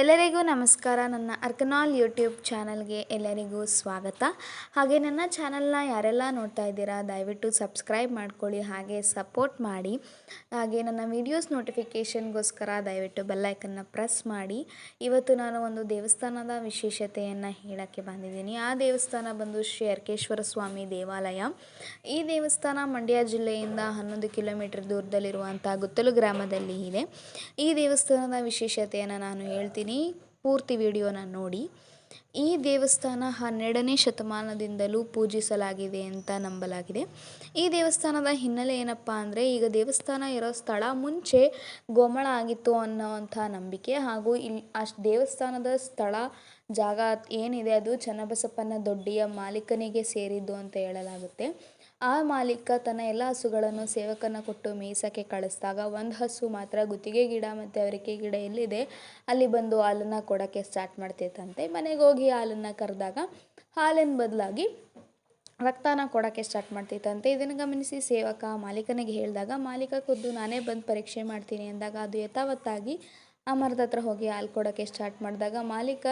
ಎಲ್ಲರಿಗೂ ನಮಸ್ಕಾರ. ನನ್ನ ಅರ್ಕನಾಲ್ ಯೂಟ್ಯೂಬ್ ಚಾನಲ್ಗೆ ಎಲ್ಲರಿಗೂ ಸ್ವಾಗತ. ಹಾಗೆ ನನ್ನ ಚಾನಲ್ನ ಯಾರೆಲ್ಲ ನೋಡ್ತಾ ಇದ್ದೀರಾ, ದಯವಿಟ್ಟು ಸಬ್ಸ್ಕ್ರೈಬ್ ಮಾಡ್ಕೊಳ್ಳಿ, ಹಾಗೆ ಸಪೋರ್ಟ್ ಮಾಡಿ. ಹಾಗೆ ನನ್ನ ವೀಡಿಯೋಸ್ ನೋಟಿಫಿಕೇಷನ್ಗೋಸ್ಕರ ದಯವಿಟ್ಟು ಬೆಲ್ಲೈಕನ್ನ ಪ್ರೆಸ್ ಮಾಡಿ. ಇವತ್ತು ನಾನು ಒಂದು ದೇವಸ್ಥಾನದ ವಿಶೇಷತೆಯನ್ನು ಹೇಳೋಕ್ಕೆ ಬಂದಿದ್ದೀನಿ. ಆ ದೇವಸ್ಥಾನ ಬಂದು ಶ್ರೀ ಅರ್ಕೇಶ್ವರ ಸ್ವಾಮಿ ದೇವಾಲಯ. ಈ ದೇವಸ್ಥಾನ ಮಂಡ್ಯ ಜಿಲ್ಲೆಯಿಂದ ಹನ್ನೊಂದು ಕಿಲೋಮೀಟರ್ ದೂರದಲ್ಲಿರುವಂಥ ಗುತ್ತಲು ಗ್ರಾಮದಲ್ಲಿ ಇದೆ. ಈ ದೇವಸ್ಥಾನದ ವಿಶೇಷತೆಯನ್ನು ನಾನು ಹೇಳ್ತೀನಿ. ಪೂರ್ತಿ ವಿಡಿಯೋನ ನೋಡಿ. ಈ ದೇವಸ್ಥಾನ ಹನ್ನೆರಡನೇ ಶತಮಾನದಿಂದಲೂ ಪೂಜಿಸಲಾಗಿದೆ ಅಂತ ನಂಬಲಾಗಿದೆ. ಈ ದೇವಸ್ಥಾನದ ಹಿನ್ನೆಲೆ ಏನಪ್ಪ ಅಂದರೆ, ಈಗ ದೇವಸ್ಥಾನ ಇರೋ ಸ್ಥಳ ಮುಂಚೆ ಗೋಮಳ ಆಗಿತ್ತು ಅನ್ನೋವಂಥ ನಂಬಿಕೆ ಹಾಗೂ ಇಲ್ಲಿ ಆ ದೇವಸ್ಥಾನದ ಸ್ಥಳ ಜಾಗ ಏನಿದೆ, ಅದು ಚನ್ನಬಸಪ್ಪನ ದೊಡ್ಡಿಯ ಮಾಲೀಕನಿಗೆ ಸೇರಿದ್ದು ಅಂತ ಹೇಳಲಾಗುತ್ತೆ. ಆ ಮಾಲೀಕ ತನ್ನ ಎಲ್ಲ ಹಸುಗಳನ್ನು ಸೇವಕನ ಕೊಟ್ಟು ಮೇಯಿಸೋಕ್ಕೆ ಕಳಿಸಿದಾಗ ಒಂದು ಹಸು ಮಾತ್ರ ಗುತ್ತಿಗೆ ಗಿಡ ಮತ್ತು ಅವರಿಕೆ ಗಿಡ ಎಲ್ಲಿದೆ, ಅಲ್ಲಿ ಬಂದು ಹಾಲನ್ನು ಕೊಡೋಕ್ಕೆ ಸ್ಟಾರ್ಟ್ ಮಾಡ್ತೈತಂತೆ. ಮನೆಗೆ ಹೋಗಿ ಹಾಲನ್ನು ಕರೆದಾಗ ಹಾಲಿನ ಬದಲಾಗಿ ರಕ್ತನ ಕೊಡೋಕ್ಕೆ ಸ್ಟಾರ್ಟ್ ಮಾಡ್ತಿತ್ತಂತೆ ಇದನ್ನು ಗಮನಿಸಿ ಸೇವಕ ಮಾಲೀಕನಿಗೆ ಹೇಳಿದಾಗ, ಮಾಲೀಕ ಖುದ್ದು ನಾನೇ ಬಂದು ಪರೀಕ್ಷೆ ಮಾಡ್ತೀನಿ ಅಂದಾಗ ಅದು ಯಥಾವತ್ತಾಗಿ ಆ ಮರದ ಹತ್ರ ಹೋಗಿ ಹಾಲು ಕೊಡೋಕ್ಕೆ ಸ್ಟಾರ್ಟ್ ಮಾಡಿದಾಗ, ಮಾಲೀಕ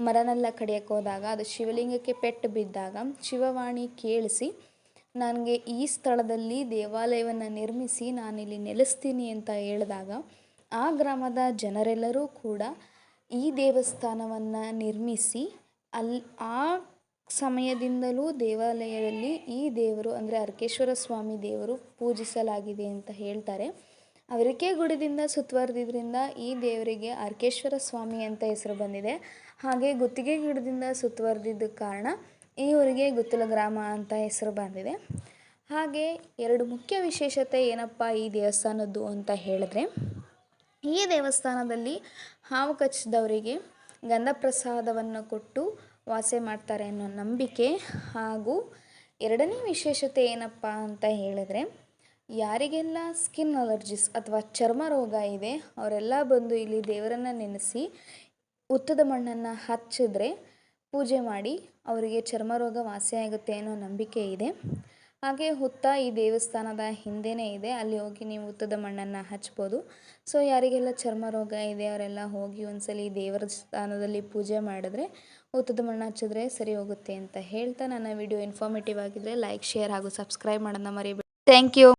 ಮರನೆಲ್ಲ ಕಡಿಯೋಕ್ಕೆ ಹೋದಾಗ, ಅದು ಶಿವಲಿಂಗಕ್ಕೆ ಪೆಟ್ಟು ಬಿದ್ದಾಗ ಶಿವವಾಣಿ ಕೇಳಿಸಿ, ನನಗೆ ಈ ಸ್ಥಳದಲ್ಲಿ ದೇವಾಲಯವನ್ನು ನಿರ್ಮಿಸಿ ನಾನಿಲ್ಲಿ ನೆಲೆಸ್ತೀನಿ ಅಂತ ಹೇಳಿದಾಗ, ಆ ಗ್ರಾಮದ ಜನರೆಲ್ಲರೂ ಕೂಡ ಈ ದೇವಸ್ಥಾನವನ್ನು ನಿರ್ಮಿಸಿ ಅಲ್ಲಿ ಆ ಸಮಯದಿಂದಲೂ ದೇವಾಲಯದಲ್ಲಿ ಈ ದೇವರು ಅಂದರೆ ಅರ್ಕೇಶ್ವರ ಸ್ವಾಮಿ ದೇವರು ಪೂಜಿಸಲಾಗಿದೆ ಅಂತ ಹೇಳ್ತಾರೆ. ಅವರಿಕೆ ಗುಡಿದಿಂದ ಸುತ್ತುವರೆದಿದ್ದರಿಂದ ಈ ದೇವರಿಗೆ ಅರ್ಕೇಶ್ವರ ಸ್ವಾಮಿ ಅಂತ ಹೆಸರು ಬಂದಿದೆ. ಹಾಗೆ ಗುತ್ತಿಗೆ ಗಿಡದಿಂದ ಸುತ್ತುವರೆದಿದ್ದ ಕಾರಣ ಈ ಊರಿಗೆ ಗುತ್ತಲ ಗ್ರಾಮ ಅಂತ ಹೆಸರು ಬಂದಿದೆ. ಹಾಗೆ ಎರಡು ಮುಖ್ಯ ವಿಶೇಷತೆ ಏನಪ್ಪ ಈ ದೇವಸ್ಥಾನದ್ದು ಅಂತ ಹೇಳಿದ್ರೆ ಈ ದೇವಸ್ಥಾನದಲ್ಲಿ ಹಾವು ಕಚ್ಚಿದವರಿಗೆ ಗಂಧ ಪ್ರಸಾದವನ್ನು ಕೊಟ್ಟು ವಾಸೆ ಮಾಡ್ತಾರೆ ಅನ್ನೋ ನಂಬಿಕೆ ಹಾಗೂ ಎರಡನೇ ವಿಶೇಷತೆ ಏನಪ್ಪ ಅಂತ ಹೇಳಿದ್ರೆ, ಯಾರಿಗೆಲ್ಲ ಸ್ಕಿನ್ ಅಲರ್ಜಿಸ್ ಅಥವಾ ಚರ್ಮ ರೋಗ ಇದೆ, ಅವರೆಲ್ಲ ಬಂದು ಇಲ್ಲಿ ದೇವರನ್ನು ನೆನೆಸಿ ಉತ್ತದ ಮಣ್ಣನ್ನು ಹಚ್ಚಿದ್ರೆ ಪೂಜೆ ಮಾಡಿ ಅವರಿಗೆ ಚರ್ಮ ರೋಗ ವಾಸಿಯಾಗುತ್ತೆ ಅನ್ನೋ ನಂಬಿಕೆ ಇದೆ. ಹಾಗೆ ಹುತ್ತ ಈ ದೇವಸ್ಥಾನದ ಹಿಂದೆಯೇ ಇದೆ. ಅಲ್ಲಿ ಹೋಗಿ ನೀವು ಹುತ್ತದ ಮಣ್ಣನ್ನು ಹಚ್ಬೋದು. ಸೊ, ಯಾರಿಗೆಲ್ಲ ಚರ್ಮ ರೋಗ ಇದೆ, ಅವರೆಲ್ಲ ಹೋಗಿ ಒಂದ್ಸಲಿ ದೇವರ ಸ್ಥಾನದಲ್ಲಿ ಪೂಜೆ ಮಾಡಿದ್ರೆ ಹುತ್ತದ ಮಣ್ಣು ಹಚ್ಚಿದ್ರೆ ಸರಿ ಹೋಗುತ್ತೆ ಅಂತ ಹೇಳ್ತಾ ನನ್ನ ವಿಡಿಯೋ ಇನ್ಫಾರ್ಮೇಟಿವ್ ಆಗಿದ್ರೆ ಲೈಕ್, ಶೇರ್ ಹಾಗೂ ಸಬ್ಸ್ಕ್ರೈಬ್ ಮಾಡೋದನ್ನ ಮರಿಬೇಡಿ. Thank you.